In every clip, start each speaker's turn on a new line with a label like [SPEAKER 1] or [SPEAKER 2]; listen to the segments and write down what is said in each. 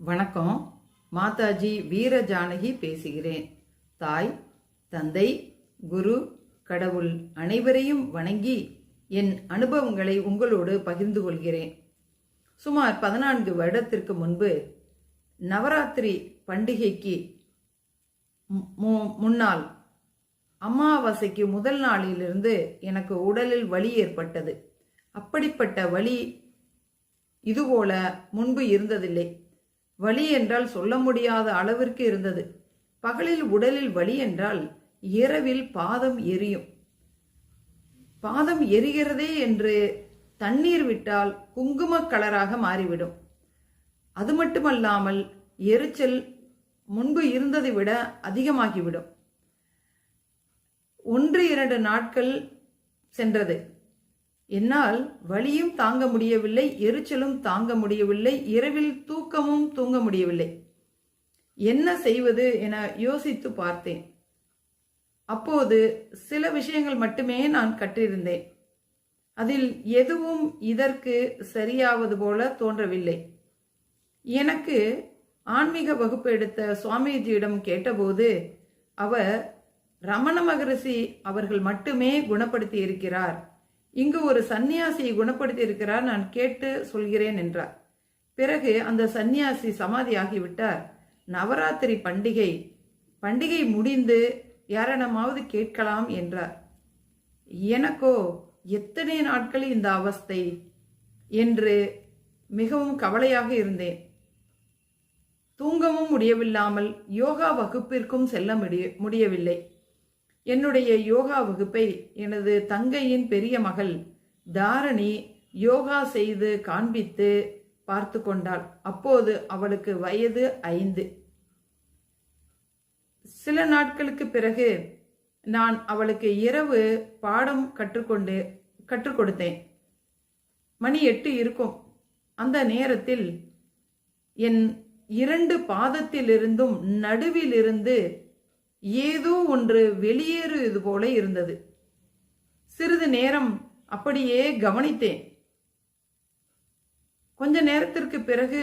[SPEAKER 1] வணக்கம். மாதாஜி வீர ஜானகி பேசுகிறேன். தாய் தந்தை குரு கடவுள் அனைவரையும் வணங்கி என் அனுபவங்களை உங்களோடு பகிர்ந்து கொள்கிறேன். சுமார் பதினான்கு வருடத்திற்கு முன்பு நவராத்திரி பண்டிகைக்கு மு- மு- முன்னால் அமாவாசைக்கு முதல் நாளிலிருந்து எனக்கு உடலில் வலி ஏற்பட்டது. அப்படிப்பட்ட வலி இதுபோல முன்பு இருந்ததில்லை. வலி என்றால் சொல்ல முடியாத அளவிற்கு இருந்தது. பகலில் உடலில் வலி என்றால் இரவில் பாதம் எரியும். பாதம் எரிகிறதே என்று தண்ணீர் விட்டால் குங்கும கலராக மாறிவிடும். அது மட்டுமல்லாமல் எரிச்சல் முன்பு இருந்ததை விட அதிகமாகிவிடும். ஒன்று இரண்டு நாட்கள் சென்றது. என்னால் வலியும் தாங்க முடியவில்லை எரிச்சலும் தாங்க முடியவில்லை இரவில் தூக்கமும் தூங்க முடியவில்லை. என்ன செய்வது என யோசித்து பார்த்தேன். அப்போது சில விஷயங்கள் மட்டுமே நான் கற்றிருந்தேன். அதில் எதுவும் இதற்கு சரியாவது போல தோன்றவில்லை. எனக்கு ஆன்மீக வகுப்பு எடுத்த சுவாமிஜியிடம் கேட்டபோது அவர் ரமண மகரிஷி அவர்கள் மட்டுமே குணப்படுத்தி இருக்கிறார் இங்கு ஒரு சந்நியாசியை குணப்படுத்தி இருக்கிறார் நான் கேட்டு சொல்கிறேன் என்றார். பிறகு அந்த சந்நியாசி சமாதியாகிவிட்டார். நவராத்திரி பண்டிகை பண்டிகை முடிந்து யாரிடமாவது கேட்கலாம் என்றார். எனக்கோ எத்தனை நாட்கள் இந்த அவஸ்தை என்று மிகவும் கவலையாக இருந்தேன். தூங்கவும் முடியவில்லாமல் யோகா வகுப்பிற்கும் செல்ல முடிய முடியவில்லை. என்னுடைய யோகா வகுப்பை எனது தங்கையின் பெரிய மகள் தாரணி யோகா செய்து காண்பித்து பார்த்து கொண்டாள். அப்போது அவளுக்கு வயது ஐந்து. சில நாட்களுக்கு பிறகு நான் அவளுக்கு இரவு பாடம் கற்றுக்கொண்டு கற்றுக் கொடுத்தேன். மணி எட்டு இருக்கும். அந்த நேரத்தில் என் இரண்டு பாதத்திலிருந்தும் நடுவிலிருந்து ஏதோ ஒன்று வெளியேறுவது போல இருந்தது. சிறிது நேரம் அப்படியே கவனித்தேன். கொஞ்ச நேரத்திற்கு பிறகு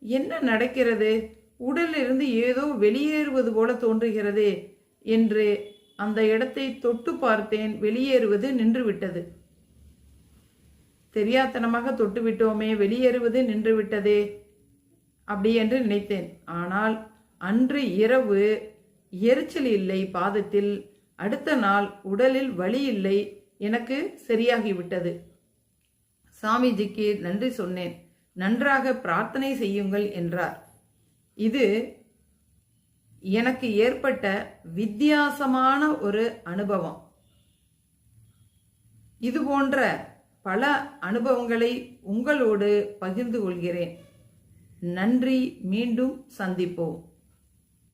[SPEAKER 1] என்ன நடக்கிறது? உடலிலிருந்து ஏதோ வெளியேறுவது போல தோன்றுகிறது என்று அந்த இடத்தை தொட்டு பார்த்தேன். வெளியேறுவது நின்றுவிட்டது. தெரியாத்தனமாக தொட்டு விட்டோமே வெளியேறுவது நின்று விட்டதே அப்படி என்று நினைத்தேன். ஆனால் அன்று இரவு எரிச்சல் இல்லை பாதத்தில் அடுத்த நாள் உடலில் வலி இல்லை எனக்கு சரியாகிவிட்டது. சாமிஜிக்கு நன்றி சொன்னேன். நன்றாக பிரார்த்தனை செய்யுங்கள் என்றார். இது எனக்கு ஏற்பட்ட வித்தியாசமான ஒரு அனுபவம். இது போன்ற பல அனுபவங்களை உங்களோடு பகிர்ந்து கொள்கிறேன். நன்றி. மீண்டும் சந்திப்போம்.